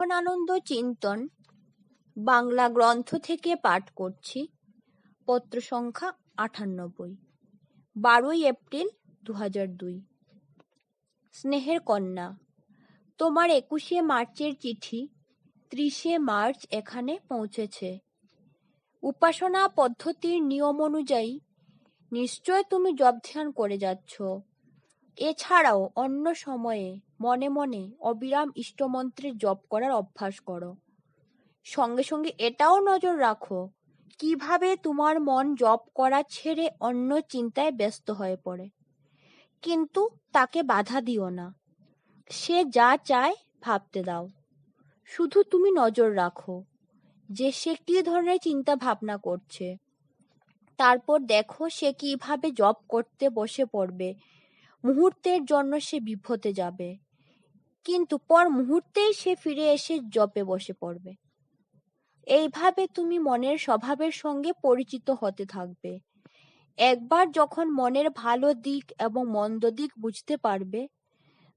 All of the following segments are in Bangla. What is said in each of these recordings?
জীবনানন্দ চিন্তন, বাংলা গ্রন্থ থেকে পাঠ করছি, পত্র সংখ্যা আটানব্বই, বারোই এপ্রিল দু হাজার দুই। স্নেহের কন্যা, তোমার একুশে মার্চের চিঠি, ত্রিশে মার্চ এখানে পৌঁছেছে। উপাসনা পদ্ধতির নিয়ম অনুযায়ী, নিশ্চয় তুমি জপ ধ্যান করে যাচ্ছ। এছাড়াও অন্য সময়ে মনে মনে অবিরাম ইষ্টমন্ত্রের জপ করার অভ্যাস করো। সঙ্গে সঙ্গে এটাও নজর রাখো, কীভাবে তোমার মন জপ করা ছেড়ে অন্য চিন্তায় ব্যস্ত হয়ে পড়ে। কিন্তু তাকে বাধা দিও না, সে যা চায় ভাবতে দাও। শুধু তুমি নজর রাখো যে সে কি ধরনের চিন্তা ভাবনা করছে। তারপর দেখো সে কীভাবে জব করতে বসে পড়বে মুহূর্তের জন্য সে বিভ্রতে যাবে। কিন্তু পর মুহূর্তেই সে ফিরে এসে জপে বসে পড়বে। এইভাবে তুমি মনের স্বভাবের সঙ্গে পরিচিত হতে থাকবে। একবার যখন মনের ভালো দিক এবং মন্দ দিক বুঝতে পারবে,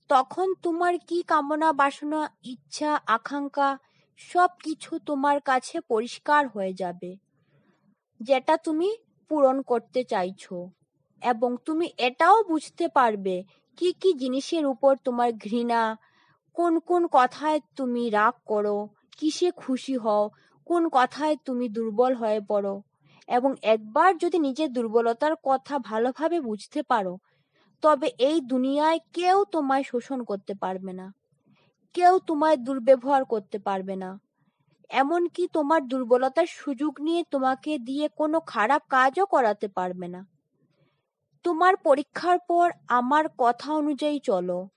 তখন তোমার কি কামনা, বাসনা, ইচ্ছা, আকাঙ্ক্ষা সব কিছু তোমার কাছে পরিষ্কার হয়ে যাবে, যেটা তুমি পূরণ করতে চাইছো। এবং তুমি এটাও বুঝতে পারবে কি কি জিনিসের উপর তোমার ঘৃণা, কোন কোন কথায় তুমি রাগ করো, কিসে খুশি হও, কোন কথায় তুমি দুর্বল হয়ে পড়ো। এবং একবার যদি নিজের দুর্বলতার কথা ভালোভাবে বুঝতে পারো, তবে এই দুনিয়ায় কেউ তোমায় শোষণ করতে পারবে না। কেউ তোমায় দুর্ব্যবহার করতে পারবে না। এমনকি তোমার দুর্বলতার সুযোগ নিয়ে তোমাকে দিয়ে কোনো খারাপ কাজও করাতে পারবে না। তোমার পরীক্ষার পর আমার কথা অনুযায়ী চলো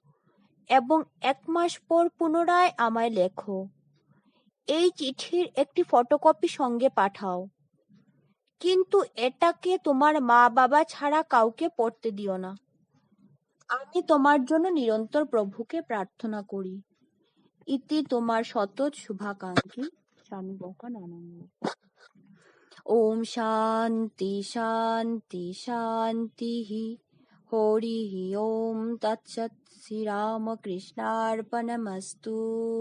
এবং এক মাস পর পুনরায় আমায় লেখো। এই চিঠির একটি ফটোকপি সঙ্গে পাঠাও। কিন্তু এটাকে তোমার মা বাবা ছাড়া কাউকে পড়তে দিও না। আমি তোমার জন্য নিরন্তর প্রভুকে প্রার্থনা করি। ইতি তোমার শত শুভাকাঙ্ক্ষী স্বামী বকানন্দ ॐ शान्ति शान्ति शान्तिः। होरिः ॐ तत्सत् श्रीरामकृष्णार्पणमस्तु।